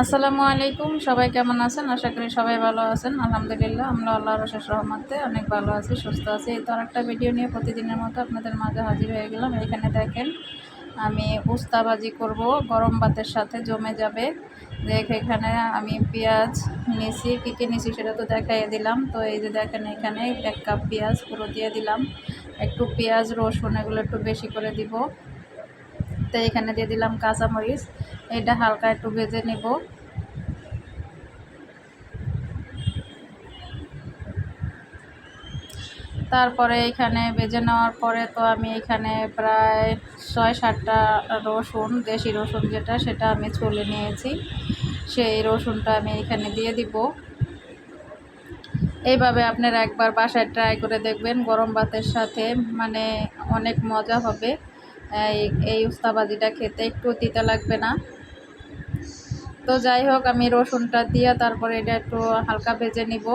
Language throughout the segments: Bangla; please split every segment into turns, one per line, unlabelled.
আসসালামু আলাইকুম, সবাই কেমন আছেন? আশা করি সবাই ভালো আছেন। আলহামদুলিল্লাহ, আমরা আল্লাহ রশেষ রহমতে অনেক ভালো আছি, সুস্থ আছি। এই তো একটা ভিডিও নিয়ে প্রতিদিনের মতো আপনাদের মাঝে হাজির হয়ে গেলাম। এখানে দেখেন, আমি উস্তাবাজি করব, গরম ভাতের সাথে জমে যাবে। দেখ, এখানে আমি পেঁয়াজ নিছি। কী কী নিছি সেটা তো দেখাই দিলাম। তো এই যে দেখেন, এখানে এক কাপ পেঁয়াজ পুরো দিয়ে দিলাম। একটু পেঁয়াজ, রসুন, এগুলো একটু বেশি করে দিব। তো এখানে দিয়ে দিলাম কাঁচামরিচ। এটা হালকা একটু ভেজে নেব। তারপরে এখানে ভেজে নেওয়ার পরে তো আমি এখানে প্রায় ছয় সাতটা রসুন, দেশি রসুন যেটা, সেটা আমি ছুলে নিয়েছি। সেই রসুনটা আমি এখানে দিয়ে দিব। এইভাবে আপনারা একবার বাসায় ট্রাই করে দেখবেন, গরম ভাতের সাথে। মানে অনেক মজা হবে। এই এই উস্তাবাজিটা খেতে, একটু তিতা লাগবে না। তো যাই হোক, আমি রসুনটা দিয়ে তারপরে এটা একটু হালকা ভেজে নিব।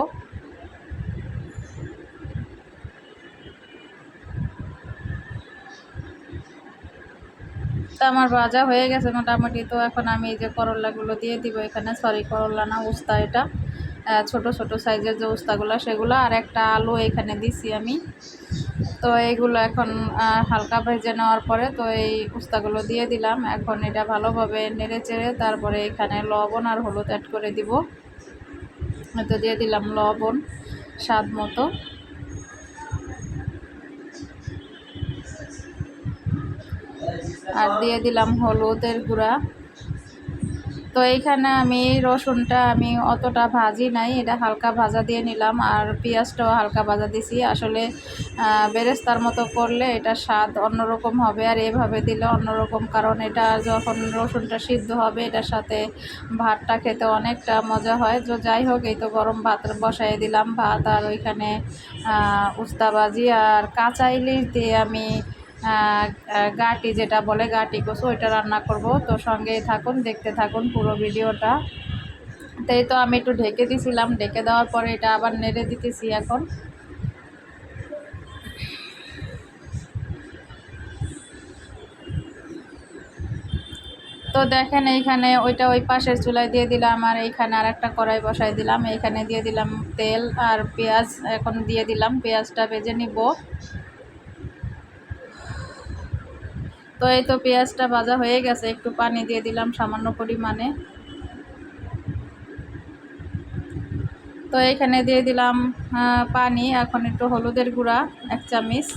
তো আমার ভাজা হয়ে গেছে মোটামুটি, তো এখন আমি এই যে করলাগুলো দিয়ে দিব এখানে। সরি করলা না, উস্তা এটা। ছোট ছোট সাইজের যে উস্তাগুলো, সেগুলো। আর একটা আলু এখানে দিছি আমি। তো এইগুলো এখন হালকা ভেজে নেওয়ার পরে তো এই উস্তাগুলো দিয়ে দিলাম। এখন এটা ভালোভাবে নেড়ে চেড়ে তারপরে এখানে লবণ আর হলুদ অ্যাড করে দিব। তো দিয়ে দিলাম লবণ স্বাদ মতো। আর দিয়ে দিলাম হলুদের গুঁড়া। তো এইখানে আমি রসুনটা আমি অতটা ভাজি নাই, এটা হালকা ভাজা দিয়ে নিলাম আর পেঁয়াজটাও হালকা ভাজা দিছি। আসলে বেরেস্তার মতো করলে এটা স্বাদ অন্যরকম হবে আর এভাবে দিলে অন্যরকম, কারণ এটা যখন রসুনটা সিদ্ধ হবে এটার সাথে ভাতটা খেতে অনেকটা মজা হয়। তো যাই হোক, এই তো গরম ভাত বসাই দিলাম, ভাত আর ওইখানে উস্তাবাজি আর কাঁচা ইলিশ দিয়ে আমি গাটি যেটা বলে গাটি কচু, ওইটা রান্না করব। তো সঙ্গেই থাকুন, দেখতে থাকুন পুরো ভিডিওটা। তাই তো আমি একটু ঢেকে দিছিলাম। ঢেকে দেওয়ার পরে এটা আবার নেড়ে দিতেছি এখন। তো দেখেন এইখানে ওইটা ওই পাশের চুলায় দিয়ে দিলাম, আর এইখানে আর একটা কড়াই বসাই দিলাম। এইখানে দিয়ে দিলাম তেল আর পেঁয়াজ, এখন দিয়ে দিলাম। পেঁয়াজটা ভেজে নিব। তো এই তো পেঁয়াজটা ভাজা হয়ে গেছে, একটু পানি দিয়ে দিলাম সামান্য পরিমাণে। তো এখানে দিয়ে দিলাম পানি, এখন একটু হলুদের গুঁড়া, এক চামিচ।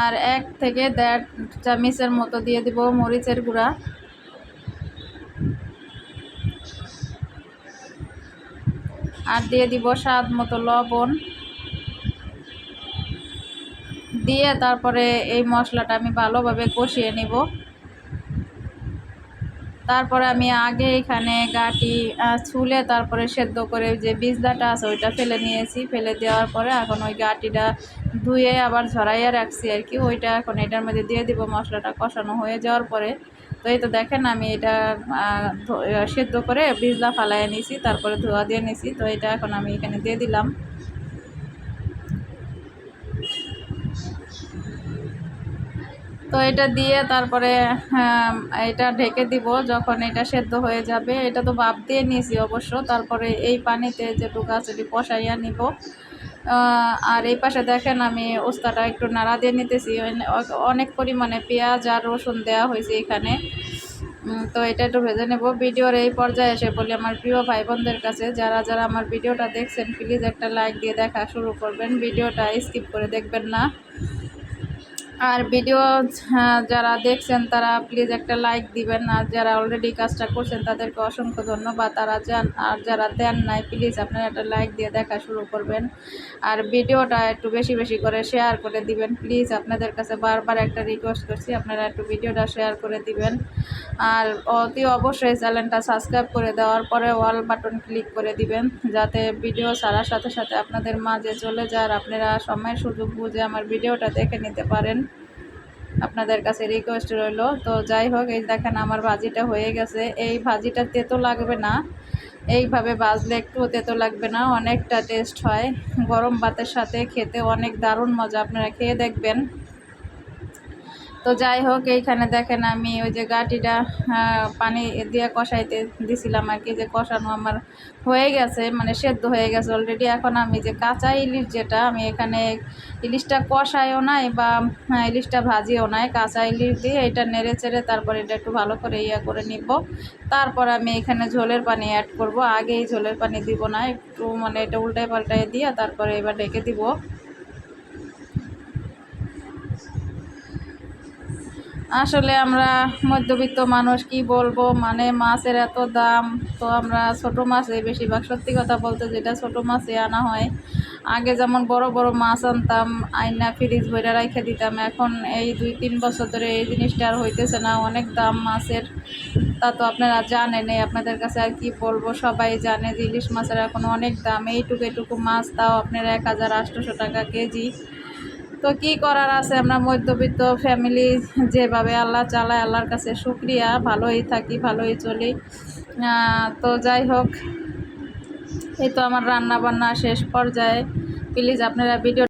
আর এক থেকে দেড় চামিচের মতো দিয়ে দিব মরিচের গুঁড়া। আর দিয়ে দিব স্বাদ মতো লবণ। দিয়ে তারপরে এই মশলাটা আমি ভালোভাবে কষিয়ে নিব। তারপরে আমি আগে এখানে গাটি ছুলে তারপরে সেদ্ধ করে যে বীজদাটা আছে ওইটা ফেলে নিয়েছি। ফেলে দেওয়ার পরে এখন ওই গাটিটা ধুয়ে আবার ঝরাইয়া রাখছি আর কি। ওইটা এখন এটার মধ্যে দিয়ে দিব, মশলাটা কষানো হয়ে যাওয়ার পরে। তো এই তো দেখেন আমি এটা সেদ্ধ করে বীজলা ফালাইয়া নিয়েছি তারপরে ধোয়া দিয়ে নিয়েছি তো এটা এখন আমি এখানে দিয়ে দিলাম। তো এটা দিয়ে তারপরে হ্যাঁ, এটা ঢেকে দিব যখন এটা সেদ্ধ হয়ে যাবে। এটা তো ভাপ দিয়ে নিয়েছি অবশ্য। তারপরে এই পানিতে যেটুকু আছে এটি কষাইয়া নিব। আর এই পাশে দেখেন আমি ওস্তাটা একটু নাড়া দিয়ে নিতেছি। অনেক পরিমাণে পেঁয়াজ আর রসুন দেওয়া হয়েছে এখানে। তো এটা একটু ভেজে নেব। ভিডিওর এই পর্যায়ে এসে বলি আমার প্রিয় ভাই বোনদের কাছে যারা যারা আমার ভিডিওটা দেখছেন প্লিজ একটা লাইক দিয়ে দেখা শুরু করবেন। ভিডিওটা স্কিপ করে দেখবেন না। আর ভিডিও হ্যাঁ, যারা দেখছেন তারা প্লিজ একটা লাইক দিবেন। আর যারা অলরেডি কাজটা করছেন তাদেরকে অসংখ্য ধন্যবাদ। তারা যান আর যারা দেন নাই প্লিজ আপনারা একটা লাইক দিয়ে দেখা শুরু করবেন। আর ভিডিওটা একটু বেশি বেশি করে শেয়ার করে দিবেন। প্লিজ আপনাদের কাছে বারবার একটা রিকোয়েস্ট করছি আপনারা একটু ভিডিওটা শেয়ার করে দিবেন। আর অতি অবশ্যই চ্যানেলটা সাবস্ক্রাইব করে দেওয়ার পরে ওয়াল বাটন ক্লিক করে দিবেন যাতে ভিডিও ছাড়ার সাথে সাথে আপনাদের মাঝে চলে যায় আর আপনারা সময় সুযোগ বুঝে আমার ভিডিওটা দেখে নিতে পারেন। আপনাদের কাছে রিকোয়েস্ট রইল। তো যাই হোক, এই দেখেন আমার ভাজিটা হয়ে গেছে। এই ভাজিটা তেতো লাগবে না। এইভাবে বাজলে একটুও তেতো লাগবে না। অনেকটা টেস্ট হয়। গরম ভাতের সাথে খেতে অনেক দারুণ মজা। আপনারা খেয়ে দেখবেন। তো যাই হোক, এইখানে দেখেন আমি ওই যে গাটিটা পানি দিয়ে কষাইতে দিছিলাম আর কি, যে কষানো আমার হয়ে গেছে মানে সেদ্ধ হয়ে গেছে অলরেডি এখন আমি যে কাঁচা ইলিশ যেটা, আমি এখানে ইলিশটা কষাইও নাই বা ইলিশটা ভাজিও নাই, কাঁচা ইলিশ দিয়ে এটা নেড়ে চেড়ে তারপর এটা একটু ভালো করে ইয়া করে নিব। তারপর আমি এখানে ঝোলের পানি অ্যাড করব। আগেই ঝোলের পানি দিব না, একটু মানে এটা উল্টায় পাল্টায় দিয়ে তারপরে এবার ঢেকে দিব। আসলে আমরা মধ্যবিত্ত মানুষ, কি বলব? মানে মাছের এত দাম, তো আমরা ছোট মাছে বেশিরভাগ সত্যি কথা বলতে যেটা ছোট মাছে আনা হয়, আগে যেমন বড় বড় মাছ আনতাম, আইনা ফ্রিজ ভরে রেখে দিতাম, এখন এই দুই তিন বছর ধরে এই জিনিসটা আর হইতেছে না, অনেক দাম মাছের। তা তো আপনারা জানেনই, আপনাদের কাছে আর কি বলব? সবাই জানে যে ইলিশ মাছের এখন অনেক দাম, এইটুকু এটুকু মাছ, তাও আপনারা এক হাজার আটশোশো টাকা কেজি। তো কি করার আছে? আমরা মধ্যবিত্ত ফ্যামিলি যেভাবে আল্লাহ চালায়, আল্লাহর কাছে শুক্রিয়া। ভালোই থাকি, ভালোই চলি। তো যাই হোক, এই তো আমার রান্না বান্না শেষ পর্যায়ে। প্লিজ আপনারা ভিডিও